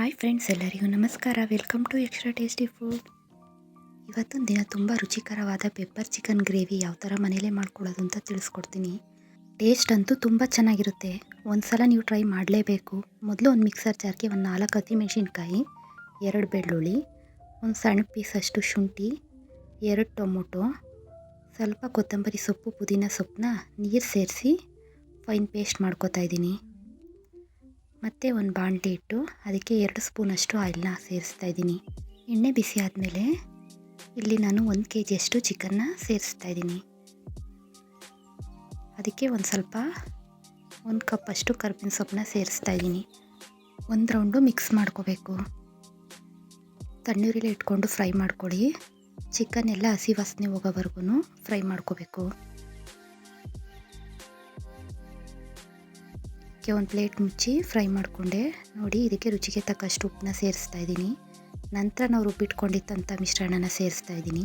Hi friends ಎಲ್ಲರಿಗೂ ನಮಸ್ಕಾರ. Welcome to extra tasty food ಇವತ್ತೊಂದು ದಿನ ತುಂಬ ರುಚಿಕರವಾದ ಪೆಪ್ಪರ್ ಚಿಕನ್ ಗ್ರೇವಿ ಯಾವ ಥರ ಮನೇಲೇ ಮಾಡ್ಕೊಳ್ಳೋದು ಅಂತ ತಿಳಿಸ್ಕೊಡ್ತೀನಿ. ಟೇಸ್ಟ್ ಅಂತೂ ತುಂಬ ಚೆನ್ನಾಗಿರುತ್ತೆ. ಒಂದು ಸಲ ನೀವು ಟ್ರೈ ಮಾಡಲೇಬೇಕು. ಮೊದಲು ಒಂದು ಮಿಕ್ಸರ್ ಜಾರ್ಗೆ ಒಂದು ನಾಲ್ಕು ಹಸಿಮೆಣ್ಸಿನ್ಕಾಯಿ ಎರಡು ಬೆಳ್ಳುಳ್ಳಿ, ಒಂದು ಸಣ್ಣ ಪೀಸಷ್ಟು ಶುಂಠಿ, ಎರಡು ಟೊಮೊಟೊ, ಸ್ವಲ್ಪ ಕೊತ್ತಂಬರಿ ಸೊಪ್ಪು, ಪುದೀನ ಸೊಪ್ಪನ್ನ ನೀರು ಸೇರಿಸಿ ಫೈನ್ ಪೇಸ್ಟ್ ಮಾಡ್ಕೋತಾ ಇದ್ದೀನಿ. ಮತ್ತು ಒಂದು ಬಾಣಲಿ ಇಟ್ಟು ಅದಕ್ಕೆ ಎರಡು ಸ್ಪೂನಷ್ಟು ಆಯಿಲ್ನ ಸೇರಿಸ್ತಾ ಇದ್ದೀನಿ. ಎಣ್ಣೆ ಬಿಸಿ ಆದಮೇಲೆ ಇಲ್ಲಿ ನಾನು ಒಂದು ಕೆ ಜಿಯಷ್ಟು ಚಿಕನ್ನ ಸೇರಿಸ್ತಾ ಇದ್ದೀನಿ. ಅದಕ್ಕೆ ಒಂದು ಸ್ವಲ್ಪ ಒಂದು ಕಪ್ಪಷ್ಟು ಕರ್ಬೇವಿನ ಸೊಪ್ಪನ್ನ ಸೇರಿಸ್ತಾ ಇದ್ದೀನಿ. ಒಂದು ರೌಂಡು ಮಿಕ್ಸ್ ಮಾಡ್ಕೋಬೇಕು. ತಣ್ಣೀರಲ್ಲಿ ಇಟ್ಕೊಂಡು ಫ್ರೈ ಮಾಡ್ಕೊಳ್ಳಿ. ಚಿಕನ್ ಎಲ್ಲ ಹಸಿ ವಾಸನೆ ಹೋಗೋವರೆಗೂ ಫ್ರೈ ಮಾಡ್ಕೋಬೇಕು. ಇದಕ್ಕೆ ಒಂದು ಪ್ಲೇಟ್ ಮುಚ್ಚಿ ಫ್ರೈ ಮಾಡಿಕೊಂಡೆ. ನೋಡಿ, ಇದಕ್ಕೆ ರುಚಿಗೆ ತಕ್ಕಷ್ಟು ಉಪ್ಪನ್ನ ಸೇರಿಸ್ತಾ ಇದ್ದೀನಿ. ನಂತರ ನಾವು ರುಬ್ಬಿಟ್ಕೊಂಡಿದ್ದಂಥ ಮಿಶ್ರಣನ ಸೇರಿಸ್ತಾ ಇದ್ದೀನಿ.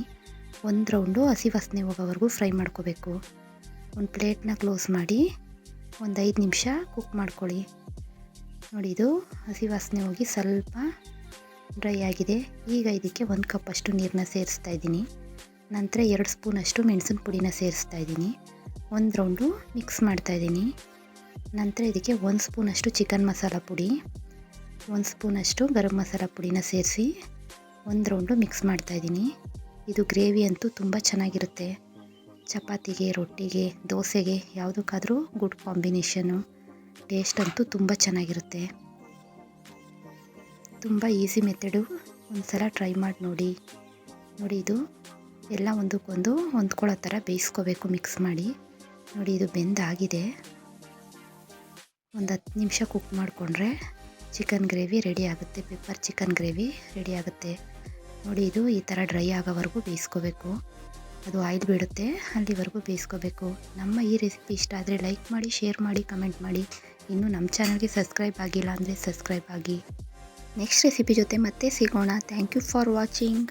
ಒಂದು ರೌಂಡು ಹಸಿ ವಾಸನೆ ಹೋಗೋವರೆಗೂ ಫ್ರೈ ಮಾಡ್ಕೋಬೇಕು. ಒಂದು ಪ್ಲೇಟ್ನ ಕ್ಲೋಸ್ ಮಾಡಿ ಒಂದು ಐದು ನಿಮಿಷ ಕುಕ್ ಮಾಡ್ಕೊಳ್ಳಿ. ನೋಡಿ, ಇದು ಹಸಿ ವಾಸನೆ ಹೋಗಿ ಸ್ವಲ್ಪ ಡ್ರೈ ಆಗಿದೆ. ಈಗ ಇದಕ್ಕೆ ಒಂದು ಕಪ್ಪಷ್ಟು ನೀರನ್ನ ಸೇರಿಸ್ತಾ ಇದ್ದೀನಿ. ನಂತರ ಎರಡು ಸ್ಪೂನಷ್ಟು ಮೆಣಸಿನ ಪುಡಿನ ಸೇರಿಸ್ತಾ ಇದ್ದೀನಿ. ಒಂದು ರೌಂಡು ಮಿಕ್ಸ್ ಮಾಡ್ತಾ ಇದ್ದೀನಿ. ನಂತರ ಇದಕ್ಕೆ ಒಂದು ಸ್ಪೂನಷ್ಟು ಚಿಕನ್ ಮಸಾಲ ಪುಡಿ, ಒಂದು ಸ್ಪೂನಷ್ಟು ಗರಂ ಮಸಾಲ ಪುಡಿನ ಸೇರಿಸಿ ಒಂದು ರೌಂಡು ಮಿಕ್ಸ್ ಮಾಡ್ತಾಯಿದ್ದೀನಿ ಇದು ಗ್ರೇವಿ ಅಂತೂ ತುಂಬ ಚೆನ್ನಾಗಿರುತ್ತೆ. ಚಪಾತಿಗೆ, ರೊಟ್ಟಿಗೆ, ದೋಸೆಗೆ ಯಾವುದಕ್ಕಾದರೂ ಗುಡ್ ಕಾಂಬಿನೇಷನು ಟೇಸ್ಟ್ ಅಂತೂ ತುಂಬ ಚೆನ್ನಾಗಿರುತ್ತೆ. ತುಂಬ ಈಸಿ ಮೆಥಡು ಒಂದು ಸಲ ಟ್ರೈ ಮಾಡಿ ನೋಡಿ. ನೋಡಿ ಇದು ಎಲ್ಲ ಒಂದಕ್ಕೊಂದು ಹೊಂದ್ಕೊಳ್ಳೋ ಥರ ಬೇಯಿಸ್ಕೋಬೇಕು ಮಿಕ್ಸ್ ಮಾಡಿ. ನೋಡಿ ಇದು ಬೆಂದಾಗಿದೆ. ಒಂದು ಹತ್ತು ನಿಮಿಷ ಕುಕ್ ಮಾಡಿಕೊಂಡ್ರೆ ಚಿಕನ್ ಗ್ರೇವಿ ರೆಡಿ ಆಗುತ್ತೆ. ಪೆಪ್ಪರ್ ಚಿಕನ್ ಗ್ರೇವಿ ರೆಡಿ ಆಗುತ್ತೆ. ನೋಡಿ, ಇದು ಈ ಥರ ಡ್ರೈ ಆಗೋವರೆಗೂ ಬೇಯಿಸ್ಕೋಬೇಕು. ಅದು ಆಯಿಲ್ ಬಿಡುತ್ತೆ ಅಲ್ಲಿವರೆಗೂ ಬೇಯಿಸ್ಕೋಬೇಕು. ನಮ್ಮ ಈ ರೆಸಿಪಿ ಇಷ್ಟ ಆದರೆ ಲೈಕ್ ಮಾಡಿ ಶೇರ್ ಮಾಡಿ ಕಮೆಂಟ್ ಮಾಡಿ. ಇನ್ನೂ ನಮ್ಮ ಚಾನಲ್ಗೆ ಸಬ್ಸ್ಕ್ರೈಬ್ ಆಗಿಲ್ಲ ಅಂದರೆ ಸಬ್ಸ್ಕ್ರೈಬ್ ಆಗಿ. ನೆಕ್ಸ್ಟ್ ರೆಸಿಪಿ ಜೊತೆ ಮತ್ತೆ ಸಿಗೋಣ. Thank you for watching